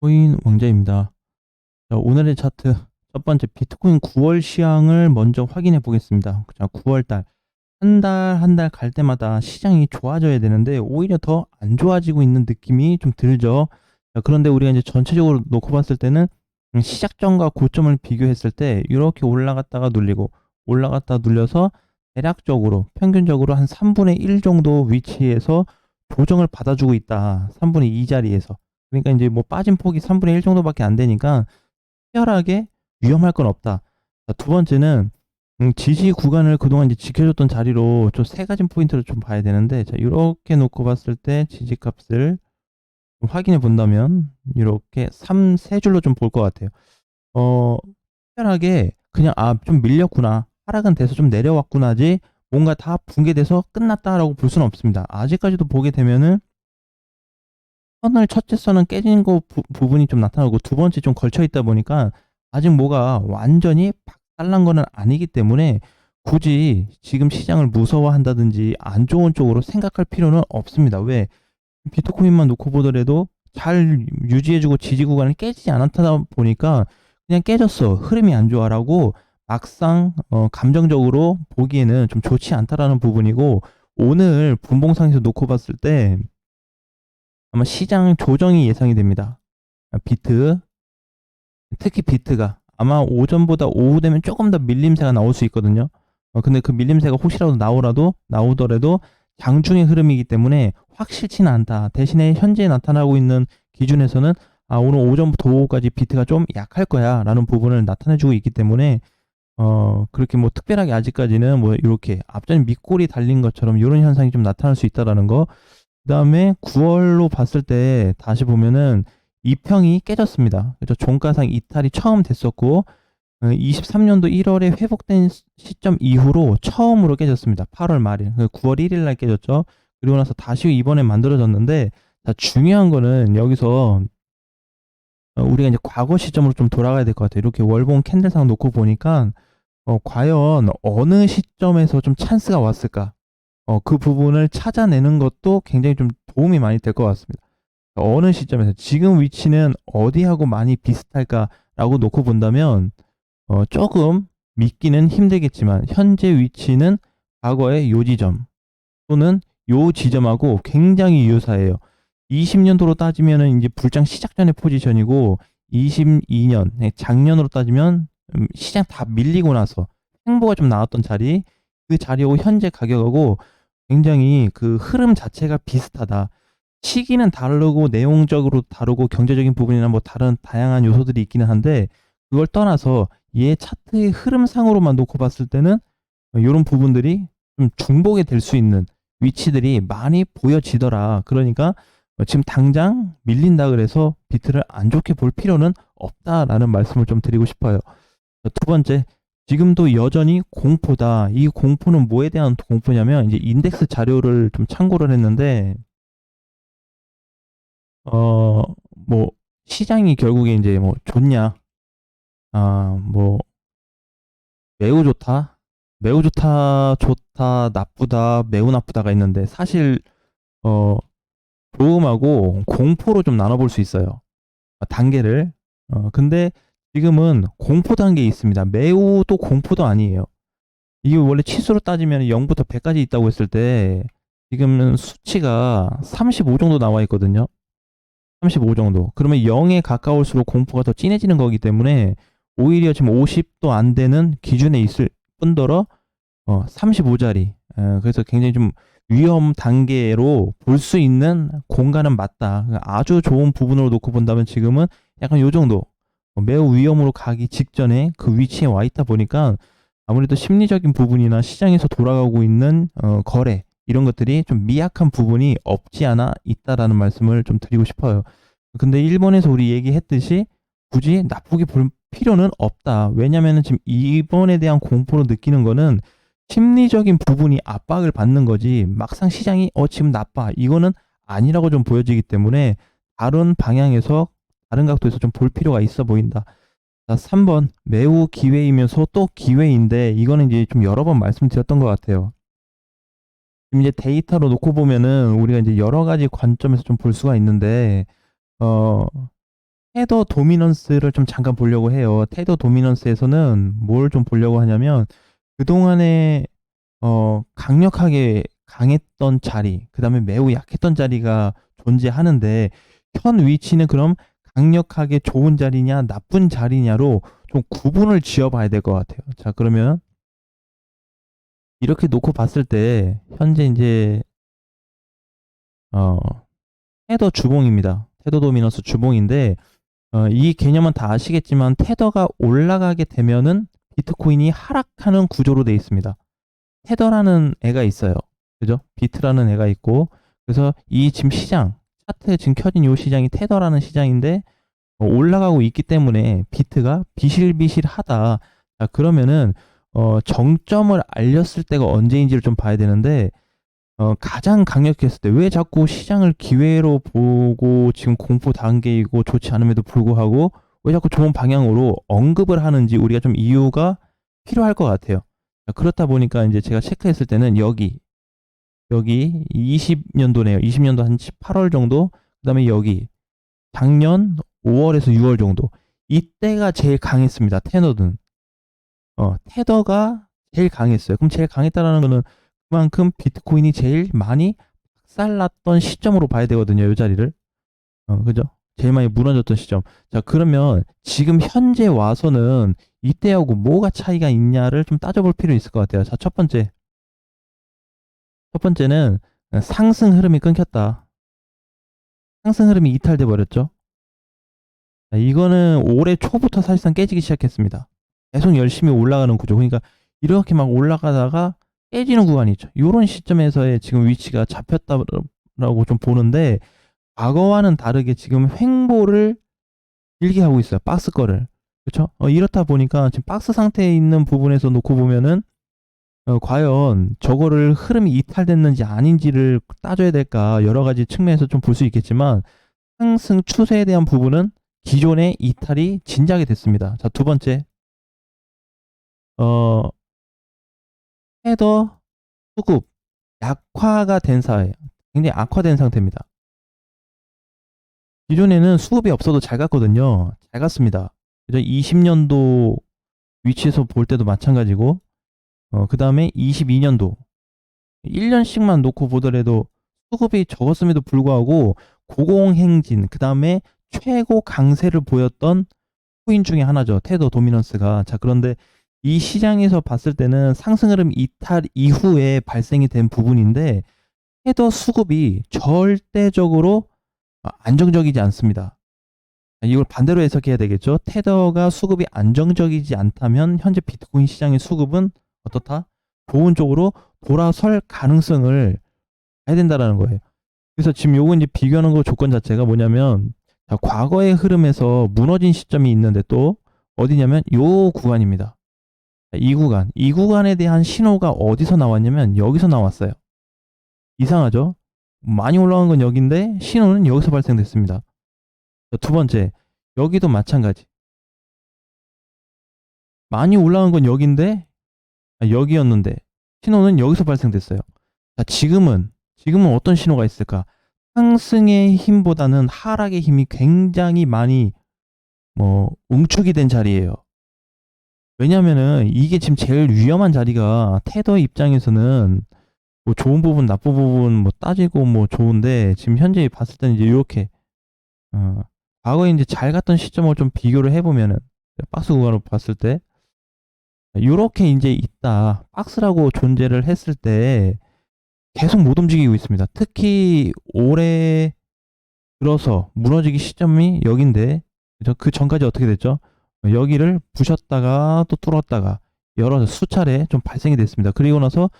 코인 왕자입니다. 자, 오늘의 차트 첫 번째 비트코인 9월 시황을 먼저 확인해 보겠습니다. 자, 9월 달. 한 달 한 달 갈 때마다 시장이 좋아져야 되는데 오히려 더 안 좋아지고 있는 느낌이 좀 들죠. 자, 그런데 우리가 이제 전체적으로 놓고 봤을 때는 음, 시작점과 고점을 비교했을 때 이렇게 올라갔다가 눌리고 올라갔다 눌려서 대략적으로 평균적으로 한 3분의 1 정도 위치에서 조정을 받아주고 있다. 3분의 2 자리에서. 그러니까 이제 뭐 빠진 폭이 3분의 1 정도밖에 안 되니까 특별하게 위험할 건 없다. 자, 두 번째는 음, 지지 구간을 그동안 이제 지켜줬던 자리로 좀 세 가지 포인트를 좀 봐야 되는데 자, 이렇게 놓고 봤을 때 지지 값을 좀 확인해 본다면 이렇게 3, 세 줄로 좀 볼 것 같아요. 어, 특별하게 그냥 아, 좀 밀렸구나. 하락은 돼서 좀 내려왔구나지 뭔가 다 붕괴돼서 끝났다라고 볼 수는 없습니다. 아직까지도 보게 되면은 선을 첫째 선은 깨진 거 부, 부분이 좀 나타나고 두 번째 좀 걸쳐 있다 보니까 아직 뭐가 완전히 박살난 거는 아니기 때문에 굳이 지금 시장을 무서워한다든지 안 좋은 쪽으로 생각할 필요는 없습니다. 왜 비트코인만 놓고 보더라도 잘 유지해주고 지지 구간을 깨지지 않았다 보니까 그냥 깨졌어 흐름이 안 좋아라고 막상 어, 감정적으로 보기에는 좀 좋지 않다라는 부분이고 오늘 분봉상에서 놓고 봤을 때 아마 시장 조정이 예상이 됩니다. 비트 특히 비트가 아마 오전보다 오후 되면 조금 더 밀림새가 나올 수 있거든요. 어, 근데 그 밀림새가 혹시라도 나오라도 나오더라도 장중의 흐름이기 때문에 확실치는 않다. 대신에 현재 나타나고 있는 기준에서는 아, 오늘 오전부터 오후까지 비트가 좀 약할 거야 라는 부분을 나타내주고 있기 때문에 어, 그렇게 뭐 특별하게 아직까지는 뭐 이렇게 앞전 밑골이 달린 것처럼 이런 현상이 좀 나타날 수 있다라는 거. 그 다음에 9월로 봤을 때 다시 보면은 이 평이 깨졌습니다. 그래서 종가상 이탈이 처음 됐었고 23년도 1월에 회복된 시점 이후로 처음으로 깨졌습니다. 8월 말일, 9월 1일 날 깨졌죠. 그리고 나서 다시 이번에 만들어졌는데 자, 중요한 거는 여기서 어, 우리가 이제 과거 시점으로 좀 돌아가야 될 것 같아요. 이렇게 월봉 캔들상 놓고 보니까 어, 과연 어느 시점에서 좀 찬스가 왔을까? 어, 그 부분을 찾아내는 것도 굉장히 좀 도움이 많이 될 것 같습니다. 어느 시점에서 지금 위치는 어디하고 많이 비슷할까라고 놓고 본다면 어, 조금 믿기는 힘들겠지만 현재 위치는 과거의 요 지점 또는 요 지점하고 굉장히 유사해요. 20년도로 따지면은 이제 불장 시작 전의 포지션이고 22년 네, 작년으로 따지면 음, 시장 다 밀리고 나서 행보가 좀 나왔던 자리 그 자리하고 현재 가격하고 굉장히 그 흐름 자체가 비슷하다. 시기는 다르고 내용적으로 다르고 경제적인 부분이나 뭐 다른 다양한 요소들이 있기는 한데 그걸 떠나서 얘 차트의 흐름상으로만 놓고 봤을 때는 이런 부분들이 좀 중복이 될 수 있는 위치들이 많이 보여지더라. 그러니까 지금 당장 밀린다 그래서 비트를 안 좋게 볼 필요는 없다라는 말씀을 좀 드리고 싶어요. 두 번째, 지금도 여전히 공포다. 이 공포는 뭐에 대한 공포냐면 이제 인덱스 자료를 좀 참고를 했는데 어, 뭐, 시장이 결국에 이제 뭐, 좋냐, 아, 뭐, 매우 좋다, 매우 좋다, 좋다, 나쁘다, 매우 나쁘다가 있는데, 사실, 어, 좋음하고 공포로 좀 나눠볼 수 있어요. 단계를. 어, 근데 지금은 공포 단계에 있습니다. 매우 또 공포도 아니에요. 이게 원래 치수로 따지면 0부터 100까지 있다고 했을 때, 지금은 수치가 35 정도 나와 있거든요. 35 정도. 그러면 0에 가까울수록 공포가 더 진해지는 거기 때문에 오히려 지금 50도 안 되는 기준에 있을 뿐더러 어, 35자리. 에, 그래서 굉장히 좀 위험 단계로 볼 수 있는 공간은 맞다. 아주 좋은 부분으로 놓고 본다면 지금은 약간 요 정도. 어, 매우 위험으로 가기 직전에 그 위치에 와 있다 보니까 아무래도 심리적인 부분이나 시장에서 돌아가고 있는 어, 거래 이런 것들이 좀 미약한 부분이 없지 않아 있다라는 말씀을 좀 드리고 싶어요. 근데 일본에서 우리 얘기했듯이 굳이 나쁘게 볼 필요는 없다. 왜냐면은 지금 이번에 대한 공포로 느끼는 거는 심리적인 부분이 압박을 받는 거지 막상 시장이 어 지금 나빠 이거는 아니라고 좀 보여지기 때문에 다른 방향에서 다른 각도에서 좀 볼 필요가 있어 보인다. 자, 3번 매우 기회이면서 또 기회인데 이거는 이제 좀 여러 번 말씀드렸던 것 같아요. 지금 이제 데이터로 놓고 보면은 우리가 이제 여러 가지 관점에서 좀 볼 수가 있는데 어 테더 도미넌스를 좀 잠깐 보려고 해요. 테더 도미넌스에서는 뭘 좀 보려고 하냐면 그동안에 어 강력하게 강했던 자리, 그다음에 매우 약했던 자리가 존재하는데 현 위치는 그럼 강력하게 좋은 자리냐 나쁜 자리냐로 좀 구분을 지어 봐야 될 것 같아요. 자, 그러면 이렇게 놓고 봤을 때 현재 이제 어 테더 주봉입니다. 테더 도미넌스 주봉인데 어, 이 개념은 다 아시겠지만 테더가 올라가게 되면은 비트코인이 하락하는 구조로 돼 있습니다. 테더라는 애가 있어요. 그죠? 비트라는 애가 있고 그래서 이 지금 시장 차트에 지금 켜진 이 시장이 테더라는 시장인데 어, 올라가고 있기 때문에 비트가 비실비실하다. 자, 그러면은 어, 정점을 알렸을 때가 언제인지를 좀 봐야 되는데 어, 가장 강력했을 때 왜 자꾸 시장을 기회로 보고 지금 공포 단계이고 좋지 않음에도 불구하고 왜 자꾸 좋은 방향으로 언급을 하는지 우리가 좀 이유가 필요할 것 같아요. 자, 그렇다 보니까 이제 제가 체크했을 때는 여기 여기 20년도네요. 20년도 한 18월 정도. 그다음에 여기 작년 5월에서 6월 정도. 이때가 제일 강했습니다. 테너는. 어, 테더가 제일 강했어요. 그럼 제일 강했다라는 거는 그만큼 비트코인이 제일 많이 박살났던 시점으로 봐야 되거든요. 이 자리를. 어, 그죠? 제일 많이 무너졌던 시점. 자, 그러면 지금 현재 와서는 이때하고 뭐가 차이가 있냐를 좀 따져볼 필요 있을 것 같아요. 자, 첫 번째. 첫 번째는 상승 흐름이 끊겼다. 상승 흐름이 이탈돼 버렸죠. 자, 이거는 올해 초부터 사실상 깨지기 시작했습니다. 계속 열심히 올라가는 구조. 그러니까 이렇게 막 올라가다가 깨지는 구간이 있죠. 이런 시점에서의 지금 위치가 잡혔다라고 좀 보는데 과거와는 다르게 지금 횡보를 길게 하고 있어요. 박스 거를. 그렇죠? 어, 이렇다 보니까 지금 박스 상태에 있는 부분에서 놓고 보면은 어, 과연 저거를 흐름이 이탈됐는지 아닌지를 따져야 될까 여러 가지 측면에서 좀 볼 수 있겠지만 상승 추세에 대한 부분은 기존의 이탈이 진작에 됐습니다. 자, 두 번째. 어, 헤더 수급 약화가 된 사회. 굉장히 악화된 상태입니다. 기존에는 수급이 없어도 잘 갔거든요. 잘 갔습니다. 그죠? 20년도 위치에서 볼 때도 마찬가지고, 어, 그 다음에 22년도. 1년씩만 놓고 보더라도 수급이 적었음에도 불구하고 고공행진, 그 다음에 최고 강세를 보였던 코인 중에 하나죠. 테더 도미넌스가. 자, 그런데 이 시장에서 봤을 때는 상승 흐름 이탈 이후에 발생이 된 부분인데 테더 수급이 절대적으로 안정적이지 않습니다. 이걸 반대로 해석해야 되겠죠. 테더가 수급이 안정적이지 않다면 현재 비트코인 시장의 수급은 어떻다? 좋은 쪽으로 돌아설 가능성을 해야 된다라는 거예요. 그래서 지금 요거 이제 비교하는 거 조건 자체가 뭐냐면 자, 과거의 흐름에서 무너진 시점이 있는데 또 어디냐면 요 구간입니다. 이 구간, 이 구간에 대한 신호가 어디서 나왔냐면 여기서 나왔어요. 이상하죠? 많이 올라간 건 여기인데 신호는 여기서 발생됐습니다. 두 번째, 여기도 마찬가지. 많이 올라간 건 여기인데 아, 여기였는데 신호는 여기서 발생됐어요. 자, 지금은 지금은 어떤 신호가 있을까? 상승의 힘보다는 하락의 힘이 굉장히 많이 뭐 응축이 된 자리예요. 왜냐면은 이게 지금 제일 위험한 자리가 테더 입장에서는 뭐 좋은 부분, 나쁜 부분 뭐 따지고 뭐 좋은데 지금 현재 봤을 때는 이제 이렇게 어, 과거에 이제 잘 갔던 시점을 좀 비교를 해보면은 박스 구간으로 봤을 때 이렇게 이제 있다 박스라고 존재를 했을 때 계속 못 움직이고 있습니다. 특히 올해 들어서 무너지기 시점이 여긴데 그 전까지 어떻게 됐죠? 여기를 부셨다가 또 뚫었다가 여러 수차례 좀 발생이 됐습니다. 그리고 나서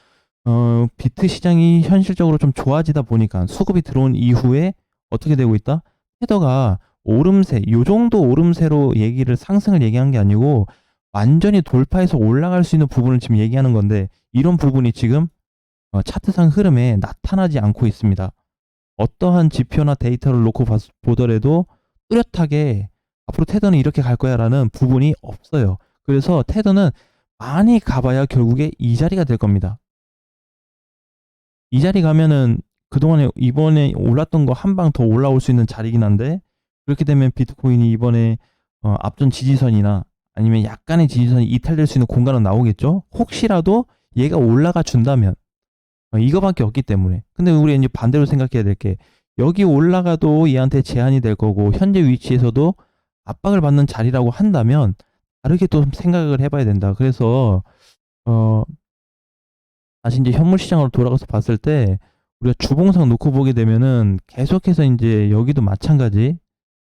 어, 비트 시장이 현실적으로 좀 좋아지다 보니까 수급이 들어온 이후에 어떻게 되고 있다? 헤더가 오름세, 요 정도 오름세로 얘기를 상승을 얘기한 게 아니고 완전히 돌파해서 올라갈 수 있는 부분을 지금 얘기하는 건데 이런 부분이 지금 어, 차트상 흐름에 나타나지 않고 있습니다. 어떠한 지표나 데이터를 놓고 보더라도 뚜렷하게 앞으로 테더는 이렇게 갈 거야라는 부분이 없어요. 그래서 테더는 많이 가봐야 결국에 이 자리가 될 겁니다. 이 자리 가면은 그동안에 이번에 올랐던 거 한 방 더 올라올 수 있는 자리긴 한데 그렇게 되면 비트코인이 이번에 어, 앞전 지지선이나 아니면 약간의 지지선이 이탈될 수 있는 공간은 나오겠죠. 혹시라도 얘가 올라가 준다면 어, 이거밖에 없기 때문에. 근데 우리 이제 반대로 생각해야 될 게 여기 올라가도 얘한테 제한이 될 거고 현재 위치에서도 압박을 받는 자리라고 한다면 다르게 또 생각을 해봐야 된다. 그래서 어 다시 이제 현물 시장으로 돌아가서 봤을 때 우리가 주봉상 놓고 보게 되면은 계속해서 이제 여기도 마찬가지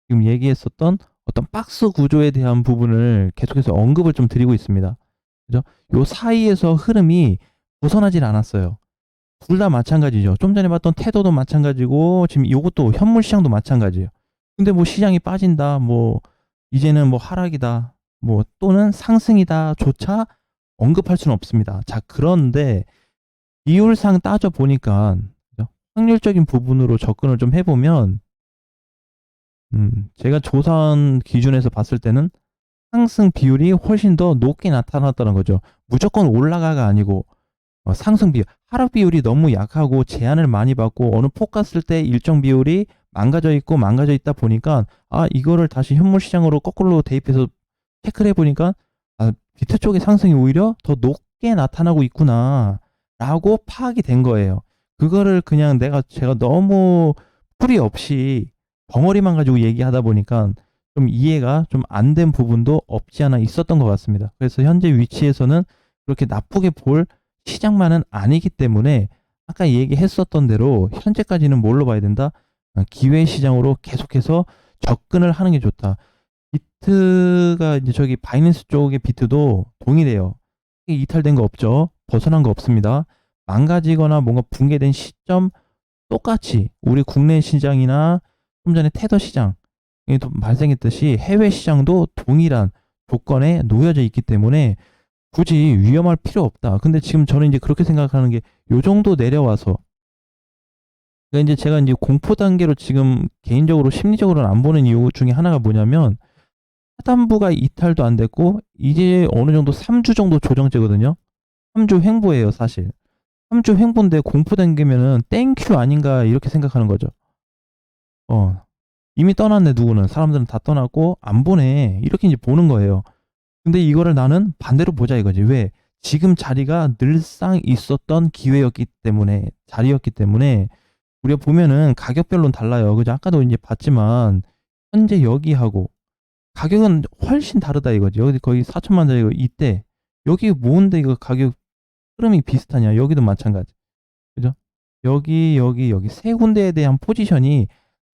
지금 얘기했었던 어떤 박스 구조에 대한 부분을 계속해서 언급을 좀 드리고 있습니다. 그죠? 요 사이에서 흐름이 벗어나질 않았어요. 둘 다 마찬가지죠. 좀 전에 봤던 태도도 마찬가지고 지금 이것도 현물 시장도 마찬가지예요. 근데 뭐 시장이 빠진다, 뭐 이제는 뭐 하락이다, 뭐 또는 상승이다조차 언급할 수는 없습니다. 자, 그런데 비율상 따져 보니까? 확률적인 부분으로 접근을 좀 해보면 음, 제가 조사한 기준에서 봤을 때는 상승 비율이 훨씬 더 높게 나타났다는 거죠. 무조건 올라가가 아니고 어, 상승 비율, 하락 비율이 너무 약하고 제한을 많이 받고 어느 폭 갔을 때 일정 비율이 망가져 있고 망가져 있다 보니까 아 이거를 다시 현물 시장으로 거꾸로 대입해서 체크를 해보니까 아, 비트 쪽의 상승이 오히려 더 높게 나타나고 있구나 라고 파악이 된 거예요. 그거를 그냥 내가 제가 너무 풀이 없이 벙어리만 가지고 얘기하다 보니까 좀 이해가 좀 안 된 부분도 없지 않아 있었던 것 같습니다. 그래서 현재 위치에서는 그렇게 나쁘게 볼 시장만은 아니기 때문에 아까 얘기했었던 대로 현재까지는 뭘로 봐야 된다? 아, 기회 시장으로 계속해서 접근을 하는 게 좋다. 비트가 이제 저기 바이낸스 쪽의 비트도 동일해요. 이탈된 거 없죠. 벗어난 거 없습니다. 망가지거나 뭔가 붕괴된 시점 똑같이 우리 국내 시장이나 좀 전에 테더 시장 이 발생했듯이 해외 시장도 동일한 조건에 놓여져 있기 때문에 굳이 위험할 필요 없다. 근데 지금 저는 이제 그렇게 생각하는 게 요 정도 내려와서 그러니까 이제 제가 이제 공포 단계로 지금 개인적으로 심리적으로는 안 보는 이유 중에 하나가 뭐냐면 하단부가 이탈도 안 됐고 이제 어느 정도 3주 정도 조정제거든요. 3주 횡보예요, 사실. 3주 횡보인데 공포 단계면은 땡큐 아닌가 이렇게 생각하는 거죠. 어. 이미 떠났네 누구는 사람들은 다 떠났고 안 보네 이렇게 이제 보는 거예요. 근데 이거를 나는 반대로 보자 이거지. 왜? 지금 자리가 늘상 있었던 기회였기 때문에 자리였기 때문에 우리가 보면은 가격별로는 달라요. 그죠? 아까도 이제 봤지만 현재 여기하고 가격은 훨씬 다르다 이거지. 여기 거의 4천만 원짜리 이때 여기 뭔데 이거 가격 흐름이 비슷하냐? 여기도 마찬가지. 그죠? 여기 여기 여기 세 군데에 대한 포지션이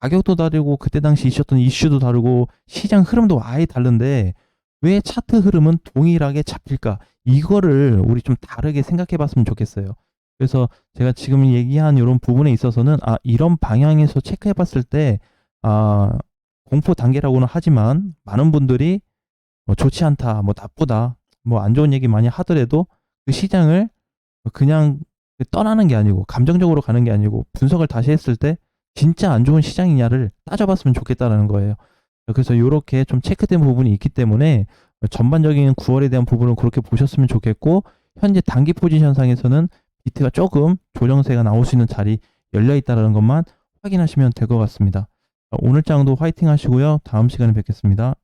가격도 다르고 그때 당시 있었던 이슈도 다르고 시장 흐름도 아예 다른데 왜 차트 흐름은 동일하게 잡힐까? 이거를 우리 좀 다르게 생각해 봤으면 좋겠어요. 그래서 제가 지금 얘기한 이런 부분에 있어서는 아 이런 방향에서 체크해 봤을 때 아 공포 단계라고는 하지만 많은 분들이 뭐 좋지 않다, 뭐 나쁘다, 뭐 안 좋은 얘기 많이 하더라도 그 시장을 그냥 떠나는 게 아니고 감정적으로 가는 게 아니고 분석을 다시 했을 때 진짜 안 좋은 시장이냐를 따져봤으면 좋겠다라는 거예요. 그래서 이렇게 좀 체크된 부분이 있기 때문에 전반적인 9월에 대한 부분을 그렇게 보셨으면 좋겠고 현재 단기 포지션상에서는 비트가 조금 조정세가 나올 수 있는 자리 열려 있다는 것만 확인하시면 될 것 같습니다. 오늘 장도 화이팅 하시고요. 다음 시간에 뵙겠습니다.